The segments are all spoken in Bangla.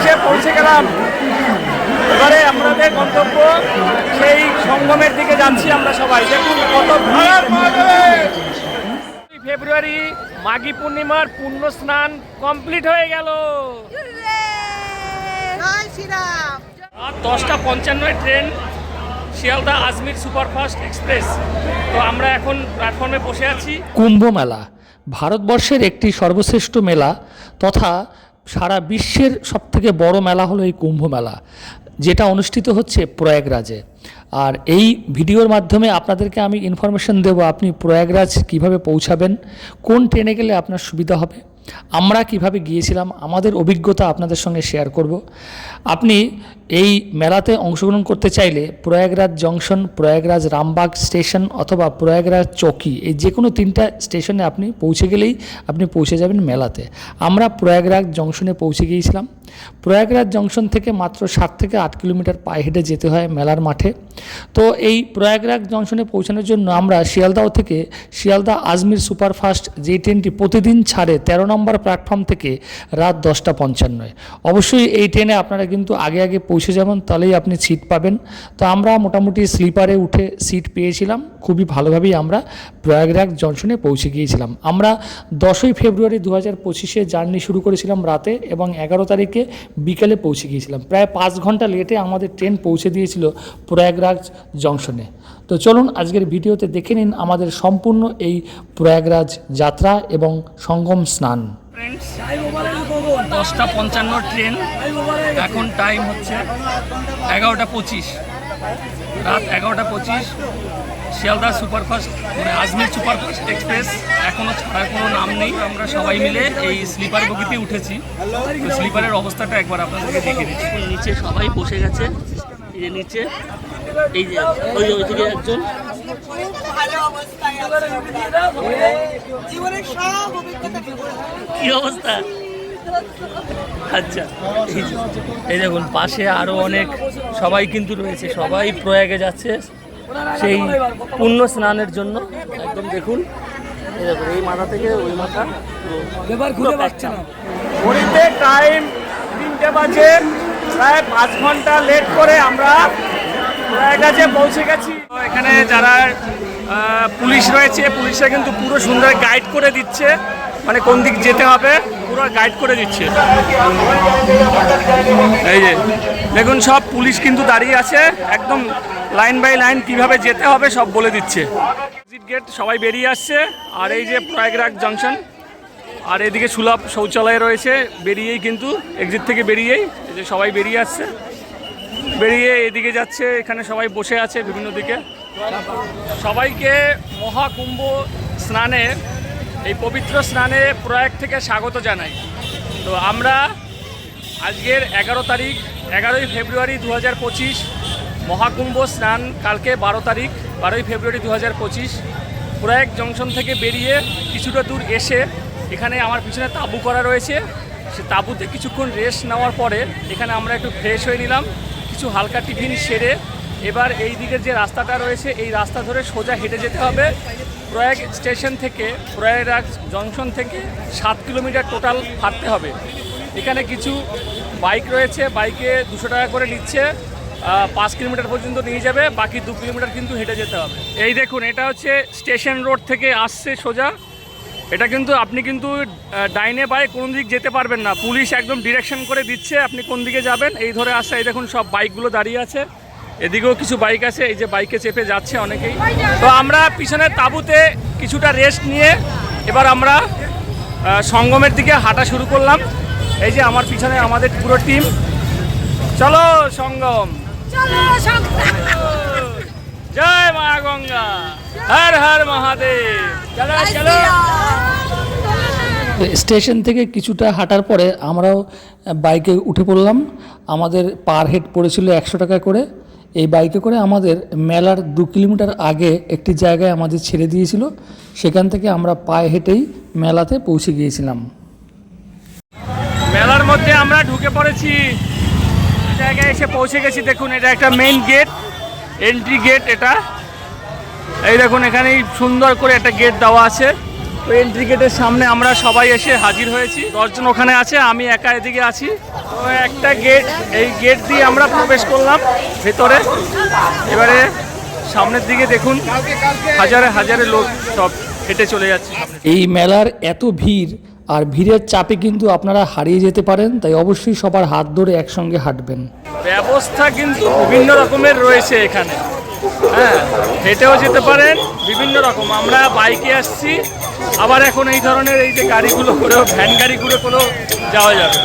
এসে পৌঁছে গেলাম। এবারে আমাদের গন্তব্য সেই সঙ্গমের দিকে যাচ্ছি আমরা সবাই। দেখুন কত ফেব্রুয়ারি মাঘী পূর্ণিমার পূর্ণ স্নান কমপ্লিট হয়ে গেল। আর দশটা পঞ্চান্নয় train Sealdah Ajmer superfast express. তো আমরা এখন প্ল্যাটফর্মে বসে আছি। কুম্ভ মেলা ভারতবর্ষের একটি সর্বশ্রেষ্ঠ মেলা তথা সারা বিশ্বের সবথেকে বড় মেলা হলো এই কুম্ভ মেলা, যেটা অনুষ্ঠিত হচ্ছে প্রয়াগরাজে। আর এই ভিডিওর মাধ্যমে আপনাদেরকে আমি ইনফরমেশন দেব আপনি প্রয়াগরাজ কীভাবে পৌঁছাবেন, কোন ট্রেনে গেলে আপনার সুবিধা হবে। আমরা কীভাবে গিয়েছিলাম, আমাদের অভিজ্ঞতা আপনাদের সঙ্গে শেয়ার করব। আপনি এই মেলাতে অংশগ্রহণ করতে চাইলে প্রয়াগরাজ জংশন, প্রয়াগরাজ রামবাগ স্টেশন অথবা প্রয়াগরাজ চৌকি, এই যে কোনো তিনটা স্টেশনে আপনি পৌঁছে গেলেই আপনি পৌঁছে যাবেন মেলাতে। আমরা প্রয়াগরাজ জংশনে পৌঁছে গিয়েছিলাম। প্রয়াগরাজ জংশন থেকে মাত্র সাত থেকে আট কিলোমিটার পায়ে হেঁটে যেতে হয় মেলার মাঠে। তো এই প্রয়াগরাজ জংশনে পৌঁছানোর জন্য আমরা শিয়ালদাও থেকে শিয়ালদা আজমির সুপারফাস্ট, যে ট্রেনটি প্রতিদিন ছাড়ে তেরো নম্বর প্ল্যাটফর্ম থেকে রাত দশটা পঞ্চান্নয়। অবশ্যই এই ট্রেনে আপনারা কিন্তু আগে আগে পৌঁছে যাবেন, তাহলেই আপনি সিট পাবেন। তো আমরা মোটামুটি স্লিপারে উঠে সিট পেয়েছিলাম। খুবই ভালোভাবেই আমরা প্রয়াগরাগ জংশনে পৌঁছে গিয়েছিলাম। আমরা দশই ফেব্রুয়ারি দু হাজার পঁচিশে জার্নি শুরু করেছিলাম রাতে এবং এগারো তারিখে বিকেলে পৌঁছে গিয়েছিলাম। প্রায় পাঁচ ঘণ্টা লেটে আমাদের ট্রেন পৌঁছে দিয়েছিল প্রয়াগরাজ জংশনে তো চলুন আজকের ভিডিওতে দেখে নিন আমাদের সম্পূর্ণ এই প্রয়াগরাজ যাত্রা এবং সঙ্গম স্নান। দশটা পঞ্চান্ন ট্রেন এখন টাইম হচ্ছে এগারোটা পঁচিশ। রাত এগারোটা পঁচিশ শিয়ালদা সুপারফাস্ট মানে আজমির সুপারফাস্ট এক্সপ্রেস এখনও ছাড়ার কোনো নাম নেই। আমরা সবাই মিলে এই স্লিপার বগিতে উঠেছি। তো স্লিপারের অবস্থাটা একবার আপনাদেরকে দেখে দিচ্ছি নিচে সবাই বসে গেছে এই নিচে। এই যে ওই ওইদিকে একজন। কি অবস্থা? আচ্ছা এই দেখুন পাশে আরও অনেক সবাই কিন্তু রয়েছে সবাই প্রয়াগে যাচ্ছে সেই পুণ্য স্নানের জন্য। একদম দেখুন এই দেখুন এই মাথা থেকে ওই মাথা। ঘুরে পাচ্ছে না। ঘড়িতে টাইম তিনটে বাজে প্রায় পাঁচ ঘণ্টা লেট করে আমরা প্রয়াগরাজে পৌঁছে গেছি। এখানে যারা পুলিশ রয়েছে, পুলিশরা কিন্তু পুরো সুন্দর গাইড করে দিচ্ছে। মানে কোন দিক যেতে হবে, পুরো গাইড করে দিচ্ছে। এই যে, দেখুন সব পুলিশ কিন্তু দাঁড়িয়ে আছে। একদম লাইন বাই লাইন কীভাবে যেতে হবে সব বলে দিচ্ছে। এক্সিট গেট সবাই বেরিয়ে আসছে। আর এই যে প্রয়াগরাজ জংশন আর এদিকে সুলভ শৌচালয় রয়েছে। বেরিয়েই কিন্তু এক্সিট থেকে বেরিয়েই এই যে সবাই বেরিয়ে আসছে। বেরিয়ে এদিকে যাচ্ছে, এখানে সবাই বসে আছে বিভিন্ন দিকে। সবাইকে মহাকুম্ভ স্নানে, এই পবিত্র স্নানে প্রয়াগ থেকে স্বাগত জানাই। তো আমরা আজকের এগারো তারিখ, এগারোই ফেব্রুয়ারি দু হাজার পঁচিশ, মহাকুম্ভ স্নান কালকে বারো তারিখ, বারোই ফেব্রুয়ারি দু হাজার পঁচিশ। প্রয়াগ জংশন থেকে বেরিয়ে কিছুটা দূর এসে এখানে আমার পিছনে তাঁবু করা রয়েছে। সে তাঁবুতে কিছুক্ষণ রেস্ট নেওয়ার পরে এখানে আমরা একটু ফ্রেশ হয়ে নিলাম। কিছু হালকা টিফিন সেরে এবার এই দিকের যে রাস্তাটা রয়েছে, এই রাস্তা ধরে সোজা হেঁটে যেতে হবে। প্রয়াগ স্টেশন থেকে, প্রয়াগরাজ জংশন থেকে সাত কিলোমিটার টোটাল হাঁটতে হবে। এখানে কিছু বাইক রয়েছে, বাইকে দুশো টাকা করে নিচ্ছে। পাঁচ কিলোমিটার পর্যন্ত নিয়ে যাবে, বাকি দু কিলোমিটার কিন্তু হেঁটে যেতে হবে। এই দেখুন, এটা হচ্ছে স্টেশন রোড থেকে আসছে সোজা। এটা কিন্তু আপনি কিন্তু ডাইনে বাই কোন দিক যেতে পারবেন না। পুলিশ একদম ডিরেকশন করে দিচ্ছে আপনি কোন দিকে যাবেন। এই ধরে আসছে এই দেখুন সব বাইকগুলো দাঁড়িয়ে আছে। এদিকেও কিছু বাইক আছে এই যে বাইকে চেপে যাচ্ছে অনেকেই। তো আমরা পিছনের তাঁবুতে কিছুটা রেস্ট নিয়ে এবার আমরা সঙ্গমের দিকে হাঁটা শুরু করলাম। এই যে আমার পিছনে আমাদের পুরো টিম চলো সঙ্গম। জয় মা গঙ্গা। হর হর মহাদেব। চলো চলো। স্টেশন থেকে কিছুটা হাঁটার পরে আমরাও বাইকে উঠে পড়লাম। আমাদের পার হেড পড়েছিল একশো টাকা করে। এই বাইকে করে আমাদের মেলার দু কিলোমিটার আগে একটি জায়গায় আমাদের ছেড়ে দিয়েছিল। সেখান থেকে আমরা পায়ে হেঁটেই মেলাতে পৌঁছে গিয়েছিলাম। মেলার মধ্যে আমরা ঢুকে পড়েছি। জায়গায় এসে পৌঁছে গেছি। দেখুন, এটা একটা মেইন গেট এন্ট্রি গেট এটা। এই দেখুন, এখানেই সুন্দর করে একটা গেট দেওয়া আছে। তো এন্ট্রি গেটের সামনে আমরা সবাই এসে হাজির হয়েছি। দশজন ওখানে আছে আমি একা এদিকে আছি। তো একটা গেট এই গেট দিয়ে আমরা প্রবেশ করলাম ভেতরে। এবারে সামনের দিকে দেখুন হাজারে হাজারে লোক সব হেঁটে চলে যাচ্ছে। এই মেলার এত ভিড় আর ভিড়ের চাপে কিন্তু আপনারা হারিয়ে যেতে পারেন তাই অবশ্যই সবার হাত ধরে একসঙ্গে হাঁটবেন। ব্যবস্থা কিন্তু বিভিন্ন রকমের রয়েছে এখানে। হ্যাঁ হেঁটেও যেতে পারেন, বিভিন্ন রকম। আমরা বাইকে আসছি, আবার এখন এই ধরনের এই যে গাড়িগুলো করেও ভ্যান গাড়িগুলো করেও যাওয়া যাবে।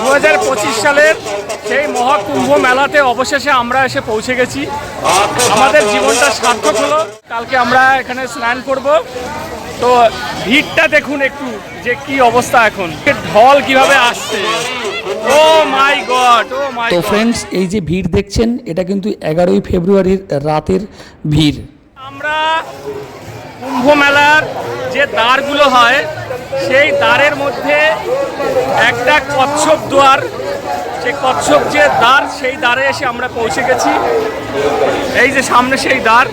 দু হাজার পঁচিশ সালের সেই মহাকুম্ভ মেলাতে অবশেষে আমরা এসে পৌঁছে গেছি। আমাদের জীবনটা সার্থক হলো। কালকে আমরা এখানে স্নান করব। তো ভিড়টা দেখুন একটু, যে কি অবস্থা এখন। ঢল কীভাবে আসছে। গড তো ফ্রেন্ডস এই যে ভিড় দেখছেন এটা কিন্তু এগারোই ফেব্রুয়ারির রাতের ভিড়। আমরা কুম্ভ মেলার যে দ্বারগুলো হয় সেই দ্বারের মধ্যে একটা কচ্ছপ দুয়ার সেই কচ্ছপ যে দ্বার সেই দ্বারে এসে আমরা পৌঁছে গেছি। এই যে সামনে সেই দ্বার।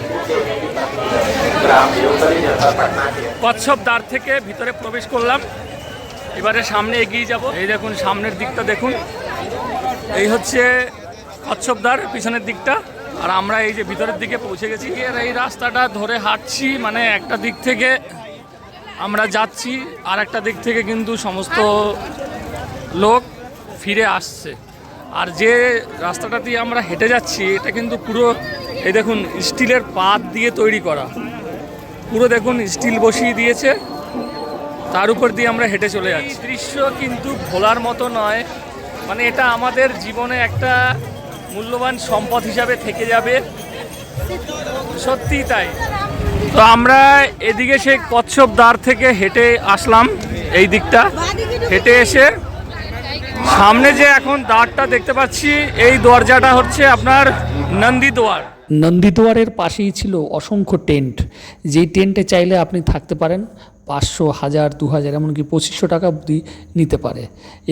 কচ্ছপ দ্বার থেকে ভিতরে প্রবেশ করলাম। এবারে সামনে এগিয়ে যাব। এই দেখুন, সামনের দিকটা দেখুন। এই হচ্ছে কচ্ছপ দ্বার পিছনের দিকটা। আর আমরা এই যে ভিতরের দিকে পৌঁছে গেছি। এর এই রাস্তাটা ধরে হাঁটছি মানে একটা দিক থেকে আমরা যাচ্ছি, আর একটা দিক থেকে কিন্তু সমস্ত লোক ফিরে আসছে। আর যে রাস্তাটা দিয়ে আমরা হেঁটে যাচ্ছি, এটা কিন্তু পুরো, এই দেখুন, স্টিলের পাত দিয়ে তৈরি করা। পুরো দেখুন, স্টিল বসিয়ে দিয়েছে। তার উপর দিয়ে আমরা হেঁটে চলে যাচ্ছি। দৃশ্য কিন্তু ভোলার মতো নয়। মানে এটা আমাদের জীবনে একটা মূল্যবান সম্পদ হিসাবে থেকে যাবে। সত্যিই তাই। তো আমরা এদিকে সেই কচ্ছপ দ্বার থেকে হেঁটে আসলাম এই দিকটা। হেঁটে এসে সামনে যে এখন দ্বারটা দেখতে পাচ্ছি এই দরজাটা হচ্ছে আপনার নন্দী দুয়ার। নন্দীদুয়ারের পাশেই ছিল অসংখ্য টেন্ট। যেই টেন্টে চাইলে আপনি থাকতে পারেন পাঁচশো, হাজার দু হাজার এমনকি পঁচিশশো টাকা অবধি নিতে পারে।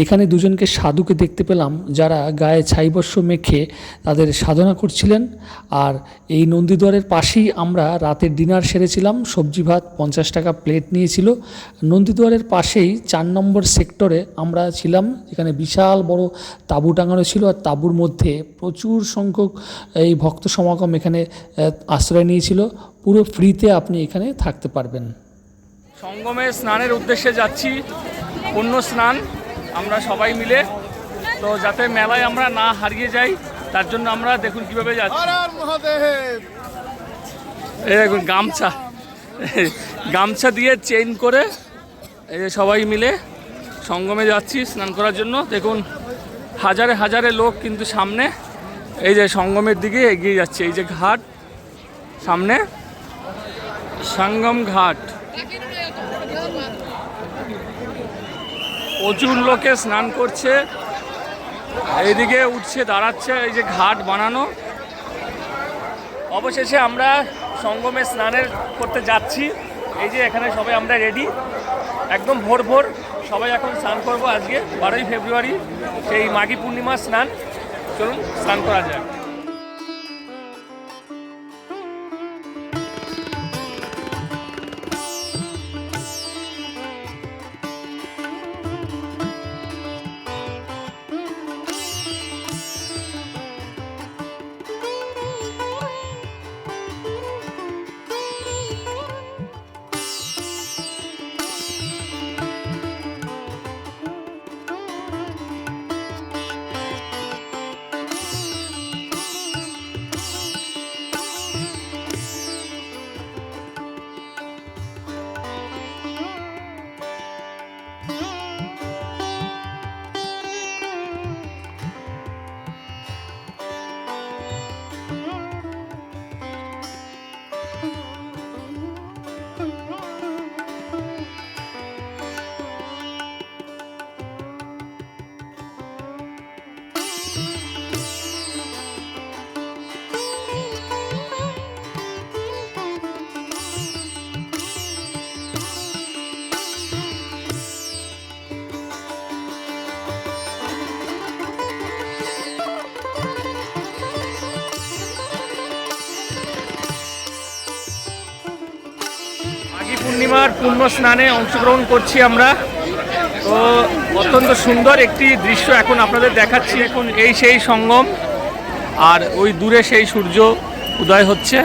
এখানে দুজনকে সাধুকে দেখতে পেলাম যারা গায়ে ছাইবস্য মেখে তাদের সাধনা করছিলেন। আর এই নন্দীদ্বারের পাশেই আমরা রাতের ডিনার সেরেছিলাম। সবজি ভাত, পঞ্চাশ টাকা প্লেট নিয়েছিল। নন্দীদ্বারের পাশেই চার নম্বর সেক্টরে আমরা ছিলাম, যেখানে বিশাল বড় তাঁবু টাঙানো ছিল। আর তাঁবুর মধ্যে প্রচুর সংখ্যক এই ভক্ত সমাগম এখানে আশ্রয় নিয়েছিল। পুরো ফ্রিতে আপনি এখানে থাকতে পারবেন। সঙ্গমে স্নানের উদ্দেশ্যে যাচ্ছি পুণ্য স্নান আমরা সবাই মিলে। তো যাতে মেলায় আমরা না হারিয়ে যাই তার জন্য আমরা দেখুন কীভাবে যাচ্ছি। এই দেখুন গামছা। গামছা দিয়ে চেইন করে এই যে সবাই মিলে সঙ্গমে যাচ্ছি স্নান করার জন্য। দেখুন হাজারে হাজারে লোক কিন্তু সামনে। এই যে সঙ্গমের দিকে এগিয়ে যাচ্ছে এই যে ঘাট। সামনে সঙ্গম ঘাট। প্রচুর লোকে স্নান করছে। এইদিকে উঠছে, দাঁড়াচ্ছে, এই যে ঘাট বানানো। অবশেষে আমরা সঙ্গমে স্নানের করতে যাচ্ছি। এই যে এখানে সবাই আমরা রেডি একদম ভোর ভোর সবাই এখন স্নান করব আজকে, বারোই ফেব্রুয়ারি, সেই মাঘী পূর্ণিমা স্নান। চলুন, স্নান করা যাক। পূর্ণিমার পূর্ণ স্নানে অংশগ্রহণ করছি আমরা। তো অত্যন্ত সুন্দর একটি দৃশ্য এখন আপনাদের দেখাচ্ছি। এখন এই সেই সঙ্গম, আর ওই দূরে সেই সূর্য উদয় হচ্ছে।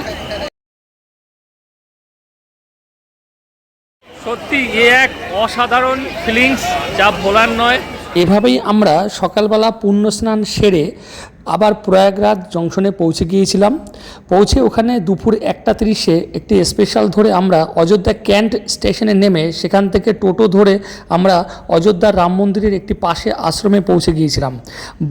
সত্যি, এ এক অসাধারণ ফিলিংস যা ভোলার নয়। এভাবেই আমরা সকালবেলা পুণ্য স্নান সেরে আবার প্রয়াগরাজ জংশনে পৌঁছে গিয়েছিলাম। পৌঁছে ওখানে দুপুর একটা তিরিশে একটি স্পেশাল ধরে আমরা অযোধ্যা ক্যান্ট স্টেশনে নেমে সেখান থেকে টোটো ধরে আমরা অযোধ্যার রাম মন্দিরের একটি পাশে আশ্রমে পৌঁছে গিয়েছিলাম।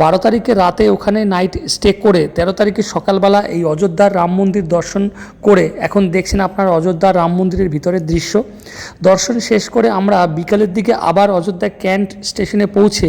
বারো তারিখে রাতে ওখানে নাইট স্টে করে তেরো তারিখে সকালবেলা এই অযোধ্যার রাম মন্দির দর্শন করে এখন দেখছেন আপনার অযোধ্যার রাম মন্দিরের ভিতরের দৃশ্য। দর্শন শেষ করে আমরা বিকালের দিকে আবার অযোধ্যা ক্যান্ট স্টেশনে পৌঁছে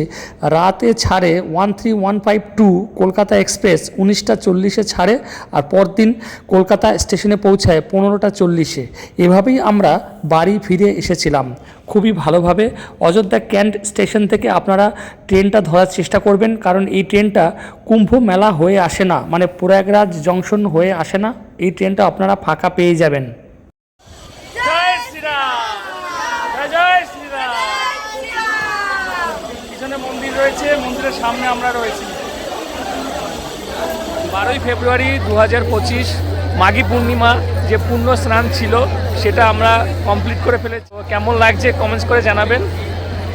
রাতে ছাড়ে one three one five two Kolkata express উনিশটা চল্লিশে ছাড়ে আর পরদিন কলকাতা স্টেশনে পৌঁছায় পনেরোটা চল্লিশে। এভাবেই আমরা বাড়ি ফিরে এসেছিলাম। খুবই ভালোভাবে অযোধ্যা ক্যান্ট স্টেশন থেকে আপনারা ট্রেনটা ধরার চেষ্টা করবেন, কারণ এই ট্রেনটা কুম্ভ মেলা হয়ে আসে না মানে প্রয়াগরাজ জংশন হয়ে আসে না, এই ট্রেনটা আপনারা ফাঁকা পেয়ে যাবেন। মন্দির রয়েছে, মন্দিরের সামনে আমরা রয়েছি। বারোই ফেব্রুয়ারি দু হাজার পঁচিশ মাঘী পূর্ণিমা যে পূর্ণ স্নান ছিল, সেটা আমরা কমপ্লিট করে ফেলেছি। কেমন লাগছে কমেন্টস করে জানাবেন।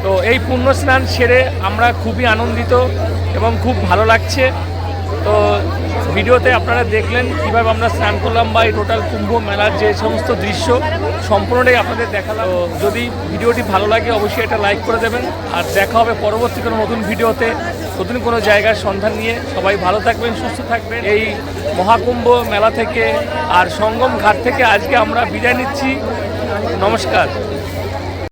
তো এই পূর্ণ স্নান সেরে আমরা খুবই আনন্দিত এবং খুব ভালো লাগছে। তো ভিডিওতে আপনারা দেখলেন কীভাবে আমরা স্নান করলাম বা এই টোটাল কুম্ভ মেলার যে সমস্ত দৃশ্য, সম্পূর্ণটাই আপনাদের দেখালাম। যদি ভিডিওটি ভালো লাগে, অবশ্যই এটা লাইক করে দেবেন। আর দেখা হবে পরবর্তী কোনো নতুন ভিডিওতে। নতুন কোনো জায়গার সন্ধান নিয়ে সবাই ভালো থাকবেন, সুস্থ থাকবেন। এই মহাকুম্ভ মেলা থেকে আর সঙ্গম ঘাট থেকে আজকে আমরা বিদায় নিচ্ছি। নমস্কার।